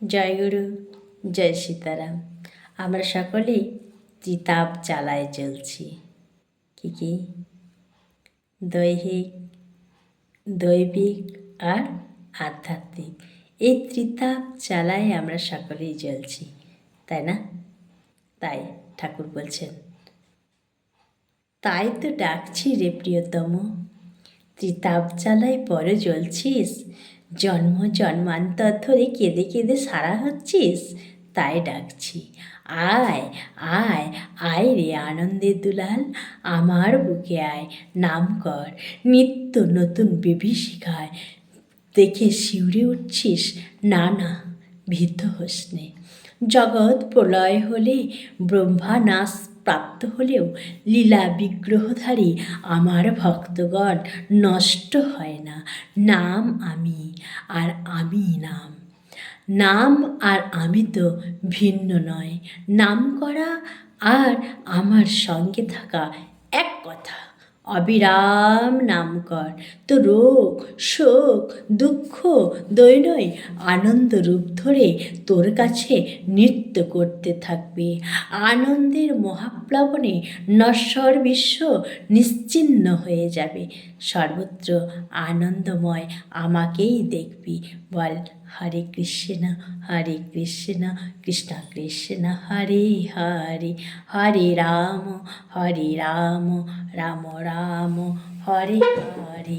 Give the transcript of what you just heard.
জয় গুরু, জয় সীতারাম। আমরা সকলেই তিতাব চালায় চলছি কি কি? দৈহিক, দৈবিক আর আধ্যাত্মিক। এই ত্রিতাপ চালায় আমরা সকলেই জ্বলছি, তাই না? তাই ঠাকুর বলছেন। তাই তো ডাকছি রে প্রিয়তম। ত্রিতাপ জ্বালায় পরে জ্বলছিস? জন্ম জন্মান্তর ধরে কেঁদে কেঁদে সারা হচ্ছিস? তাই ডাকছি। আয় আয় আয় রে আনন্দের দুলাল, আমার বুকে আয়, নাম কর। নিত্য নতুন বিভীষিকায় দেখে শিউরে উঠছিস, না না, ভীত হোসনে জগৎ প্রলয় হলে ব্রহ্মা নাশ প্রাপ্ত হলেও লীলা বিগ্রহধারী আমার ভক্তগণ নষ্ট হয় না। নাম আমি আর আমি নাম। নাম আর আমি তো ভিন্ন নয়। নাম করা আর আমার সঙ্গে থাকা এক কথা। অবিরাম নাম কর। তো রোগ, শোক, দুঃখ, দৈনয়, আনন্দ রূপ ধরে তোর কাছে নৃত্য করতে থাকবে। আনন্দের মহাপ্লাবনে নশ্বর বিশ্ব নিশ্চিন্ন হয়ে যাবে। সর্বত্র আনন্দময় আমাকেই দেখবি। বল, হরে কৃষ্ণ হরে কৃষ্ণ কৃষ্ণ কৃষ্ণ, হরে হরে হরে রাম হরে রাম রাম রাম হরে হরে।